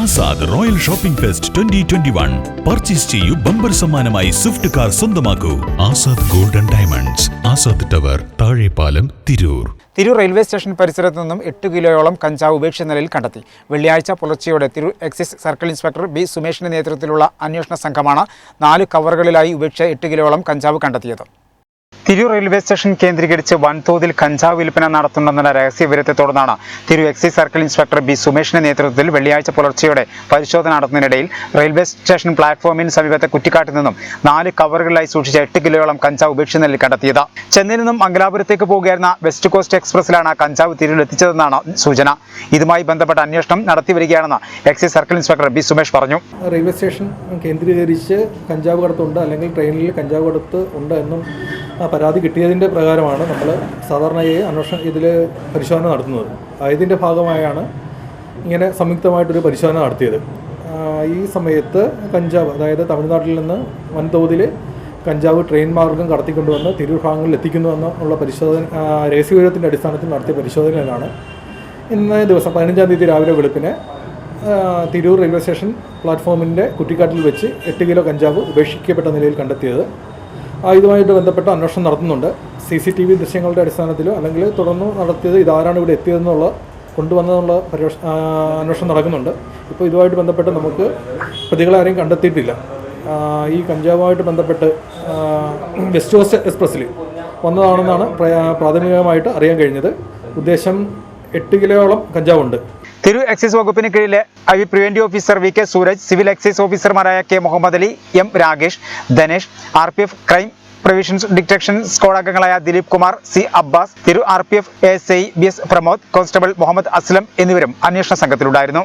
Azad royal shopping fest twenty twenty one. Purchase ചെയ്യൂ bumper സമ്മാനമായി Swift car സ്വന്തമാക്കൂ. Azad golden diamonds Azad tower Thazhepalam Tirur. Tirur railway station പരിസരത്ത് നിന്നും എട്ട് കിലോയോളം കഞ്ചാവ് ഉപേക്ഷിച്ച നിലയിൽ കണ്ടെത്തി. വെള്ളിയാഴ്ച പുലർച്ചെയോടെ Tirur excise circle inspector B സുമേഷിന്റെ നേതൃത്വത്തിലുള്ള അന്വേഷണ സംഘമാണ് നാല് കവറുകളിലായി ഉപേക്ഷിച്ച എട്ട് കിലോയോളം കഞ്ചാവ് കണ്ടെത്തിയത്. തിരൂർ റെയിൽവേ സ്റ്റേഷൻ കേന്ദ്രീകരിച്ച് വൻതോതിൽ കഞ്ചാവ് വിൽപ്പന നടത്തുന്നുണ്ടെന്ന രഹസ്യ വിവരത്തെ തുടർന്നാണ് Tirur excise circle inspector B സുമേഷിന്റെ നേതൃത്വത്തിൽ വെള്ളിയാഴ്ച പുലർച്ചെയോടെ പരിശോധന നടത്തുന്നതിനിടയിൽ റെയിൽവേ സ്റ്റേഷൻ പ്ലാറ്റ്ഫോമിന് സമീപത്തെ കുറ്റിക്കാട്ടിൽ നിന്നും നാല് കവറുകളിലായി സൂക്ഷിച്ച എട്ട് കിലോയോളം കഞ്ചാവ് ഉപേക്ഷിച്ച നിലയിൽ കണ്ടെത്തിയത്. ചെന്നൈയിൽ നിന്നും മംഗലാപുരത്തേക്ക് പോകുകയായിരുന്ന വെസ്റ്റ് കോസ്റ്റ് എക്സ്പ്രസിലാണ് കഞ്ചാവ് തിരൂരിൽ എത്തിച്ചതെന്നാണ് സൂചന. ഇതുമായി ബന്ധപ്പെട്ട അന്വേഷണം നടത്തി വരികയാണെന്ന് excise circle inspector B Sumesh പറഞ്ഞു. റെയിൽവേ സ്റ്റേഷൻ കേന്ദ്രീകരിച്ച് കഞ്ചാവ് കടത്തുണ്ട് അല്ലെങ്കിൽ ട്രെയിനിൽ കഞ്ചാവ് കടത്ത് ഉണ്ട് എന്നും ആ പരാതി കിട്ടിയതിന്റെ പ്രകാരമാണ് നമ്മൾ സാധാരണയായി അന്വേഷണം ഇതിൽ പരിശോധന നടത്തുന്നത്. ഇതിന്റെ ഭാഗമായാണ് ഇങ്ങനെ സംയുക്തമായിട്ടൊരു പരിശോധന നടത്തിയത്. ഈ സമയത്ത് കഞ്ചാവ് അതായത് തമിഴ്നാട്ടിൽ നിന്ന് വൻതോതിൽ കഞ്ചാവ് ട്രെയിൻ മാർഗം കടത്തിക്കൊണ്ടുവന്ന് തിരൂർ ഭാഗങ്ങളിൽ എത്തിക്കുന്നുവെന്ന് ഉള്ള പരിശോധന രഹസ്യ രഹസ്യവിവരത്തിന്റെ അടിസ്ഥാനത്തിൽ നടത്തിയ പരിശോധനയിലാണ് ഇന്ന് ദിവസം പതിനഞ്ചാം തീയതി രാവിലെ വെളുപ്പിന് തിരൂർ റെയിൽവേ സ്റ്റേഷൻ പ്ലാറ്റ്ഫോമിന്റെ കുറ്റിക്കാട്ടിൽ വെച്ച് എട്ട് കിലോ കഞ്ചാവ് ഉപേക്ഷിക്കപ്പെട്ട നിലയിൽ കണ്ടെത്തിയത്. ഇതുമായിട്ട് ബന്ധപ്പെട്ട അന്വേഷണം നടത്തുന്നുണ്ട്. സി സി ടി വി ദൃശ്യങ്ങളുടെ അടിസ്ഥാനത്തിലോ അല്ലെങ്കിൽ തുടർന്ന് നടത്തിയത് ഇതാരാണ് ഇവിടെ എത്തിയതെന്നുള്ള കൊണ്ടുവന്നതെന്നുള്ള പരിവേഷ അന്വേഷണം നടക്കുന്നുണ്ട്. ഇപ്പോൾ ഇതുമായിട്ട് ബന്ധപ്പെട്ട് നമുക്ക് പ്രതികളെ ആരെയും കണ്ടെത്തിയിട്ടില്ല. ഈ കഞ്ചാവുമായിട്ട് ബന്ധപ്പെട്ട് വെസ്റ്റ് കോസ്റ്റ് എക്സ്പ്രസ്സിൽ വന്നതാണെന്നാണ് പ്ര- പ്രാഥമികമായിട്ട് അറിയാൻ കഴിഞ്ഞത്. ഉദ്ദേശം എട്ട് കിലോയോളം കഞ്ചാവുണ്ട്. തിരു എക്സൈസ് വകുപ്പിന് കീഴിലെ I V preventive officer V K Suraj civil excise ഓഫീസർമാരായ K Muhammad Ali M Rakesh Dhanesh R P F crime provisions detection squad അംഗങ്ങളായ ദിലീപ് കുമാർ സി അബ്ബാസ് തിരു R P F S I B S Pramod constable Muhammad Aslam എന്നിവരും അന്വേഷണ സംഘത്തിലുണ്ടായിരുന്നു.